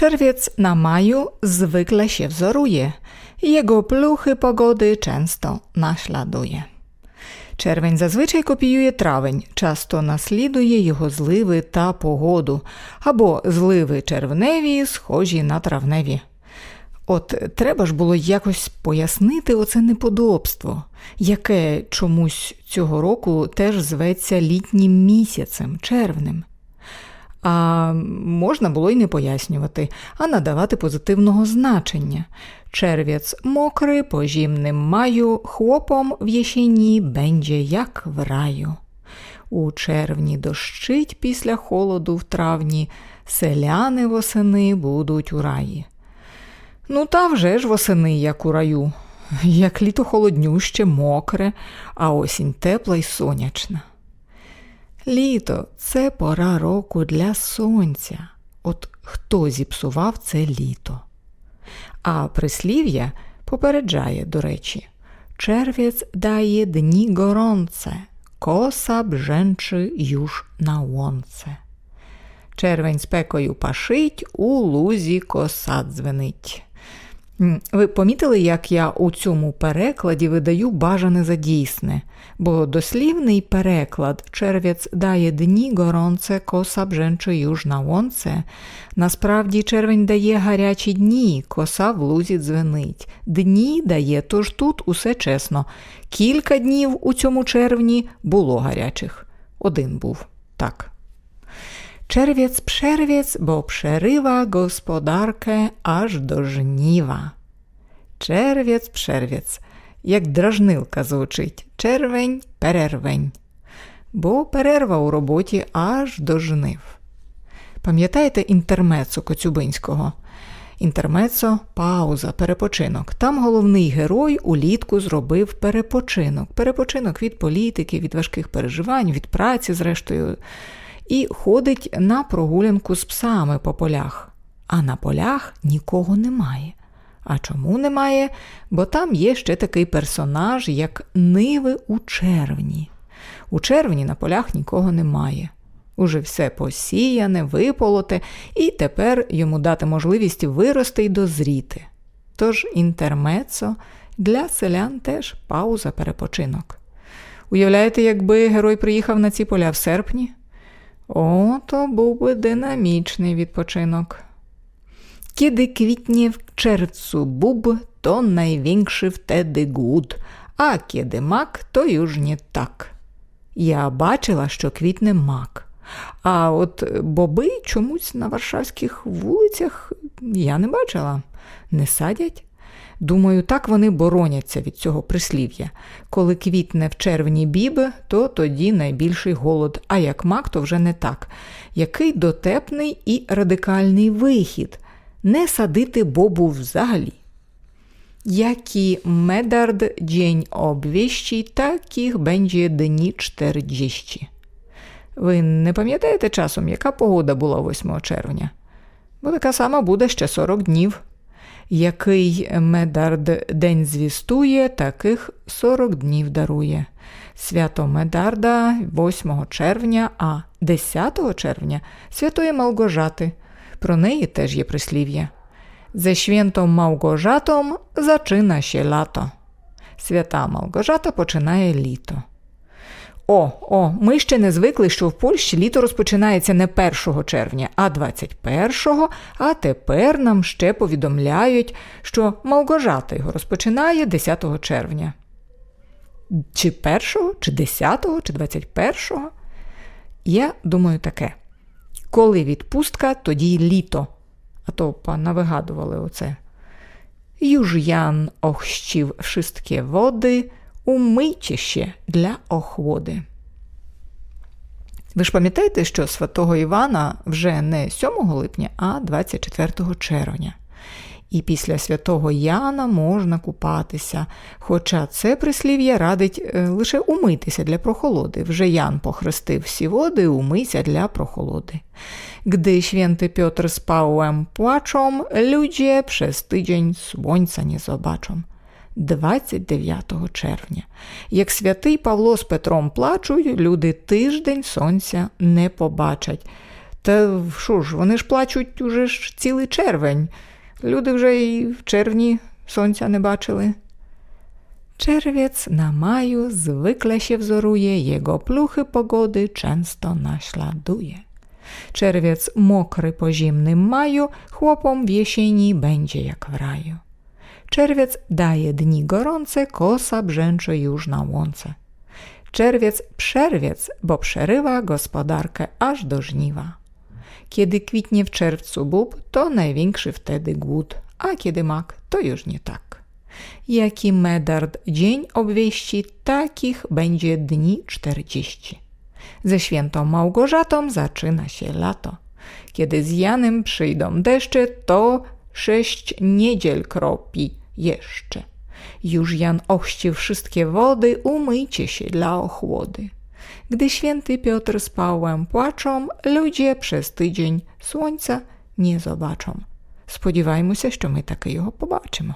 Czerwiec na maju zwykle się wzoruje. Jego pluchy pogody często naśladuje. Червень зазвичай копіює травень, часто наслідує його зливи та погоду, або зливи червневі, схожі на травневі. От треба ж було якось пояснити оце неподобство, яке чомусь цього року теж зветься літнім місяцем, червнем. А можна було й не пояснювати, а надавати позитивного значення. Черв'яць мокрий, по зімним маю, хлопом в єщині бендже, як в раю. У червні дощить після холоду в травні, селяни восени будуть у раї. Ну, та вже ж восени, як у раю, як літо холоднюще, мокре, а осінь тепла й сонячна. Літо це пора року для сонця. От хто зіпсував це літо? А прислів'я попереджає, до речі, черв'яць дає дні горонце, коса бженчи юж на онце. Червень спекою пашить, у лузі коса дзвенить. Ви помітили, як я у цьому перекладі видаю бажане за дійсне, бо дослівний переклад черв'яць дає дні горонце коса бженчо юж на онце. Насправді червень дає гарячі дні, коса в лузі дзвенить. Дні дає, тож тут усе чесно. Кілька днів у цьому червні було гарячих. Один був так. Czerwiec, przerwiec, bo przerywa gospodarkę aż do żniwa. Czerwiec, przerwiec, як дражнилка звучить. Червень, перервень. Бо перерва у роботі аж до жнив. Пам'ятаєте інтермецо Коцюбинського? Інтермецо пауза, перепочинок. Там головний герой улітку зробив перепочинок. Перепочинок від політики, від важких переживань, від праці, зрештою і ходить на прогулянку з псами по полях. А на полях нікого немає. А чому немає? Бо там є ще такий персонаж, як ниви у червні. У червні на полях нікого немає. Уже все посіяне, виполоте, і тепер йому дати можливість вирости й дозріти. Тож інтермецо для селян теж пауза перепочинок. Уявляєте, якби герой приїхав на ці поля в серпні? О, то був би динамічний відпочинок. Kiedy kwitnie w czerwcu bób, to największy wtedy głód, а kiedy мак, то nie так. Я бачила, що квітне мак. А от боби чомусь на варшавських вулицях я не бачила. Не садять? Думаю, так вони бороняться від цього прислів'я. Коли квітне в червні біб, то тоді найбільший голод, а як мак, то вже не так. Який дотепний і радикальний вихід не садити бобу взагалі. Jaki medard dzień obwieści, takich będzie dni 40. Ви не пам'ятаєте часом, яка погода була 8 червня? Бо така сама буде ще 40 днів який Медард день звістує, таких 40 днів дарує. Свято Медарда 8 червня, а 10 червня святої Малгожати. Про неї теж є прислів'я. Ze świętą Małgorzatą zaczyna się lato. Свята Малгожата починає літо. О, о, ми ще не звикли, що в Польщі літо розпочинається не 1 червня, а 21-го, а тепер нам ще повідомляють, що Малгожата його розпочинає 10 червня. Чи 1, чи 10, чи 21? Я думаю таке. Коли відпустка, тоді літо. А то понавигадували оце. Юж'ян охщів wszystkie води умийте для охводи. Ви ж пам'ятаєте, що святого Івана вже не 7 липня, а 24 червня. І після святого Яна можна купатися, хоча це прислів'я радить е, лише умитися для прохолоди. Вже Ян похрестив всі води, умийся для прохолоди. Gdy święty Piotr spałem płaczą, ludzie przez tydzień słońca nie zobaczą. 29 червня. Як святий Павло з Петром плачуть, люди тиждень сонця не побачать. Та що ж, вони ж плачуть уже ж цілий червень. Люди вже і в червні сонця не бачили. Czerwiec na maju zwykle się wzoruje, jego pluchy pogody często naśladuje. Czerwiec mokry po zimnym maju, chłopom w jesieni będzie jak w raju. Czerwiec daje dni gorące, kosa brzęczy już na łące. Czerwiec przerwiec, bo przerywa gospodarkę aż do żniwa. Kiedy kwitnie w czerwcu bób, to największy wtedy głód, a kiedy mak, to już nie tak. Jaki medard dzień obwieści, takich będzie dni czterdzieści. Ze świętą Małgorzatą zaczyna się lato. Kiedy z Janem przyjdą deszcze, to sześć niedziel kropi jeszcze. Już Jan ochci wszystkie wody, umyjcie się dla ochłody. Gdy święty Piotr z Pawłem płaczą, ludzie przez tydzień słońca nie zobaczą. Сподіваємося, що ми таки його побачимо.